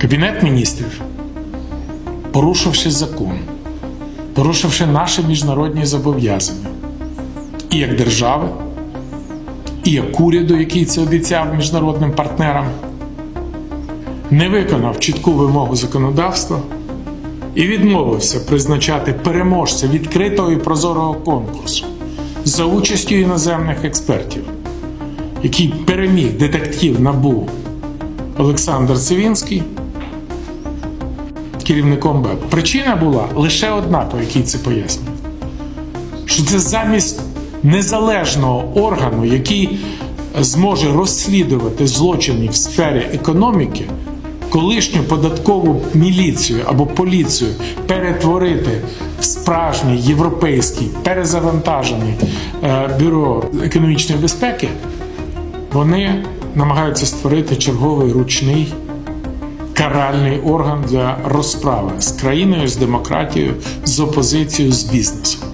Кабінет міністрів, порушивши закон, порушивши наші міжнародні зобов'язання, і як держави, і як уряду, який це обіцяв міжнародним партнерам, не виконав чітку вимогу законодавства і відмовився призначати переможця відкритого і прозорого конкурсу за участю іноземних експертів, який переміг детектив НАБУ Олександр Цивінський керівником БЕП. Причина була лише одна, по якій це пояснює. Що це замість незалежного органу, який зможе розслідувати злочини в сфері економіки, колишню податкову міліцію або поліцію перетворити в справжній європейський перезавантажений е, бюро економічної безпеки, вони намагаються створити черговий ручний каральний орган для розправи з країною, з демократією, з опозицією, з бізнесом.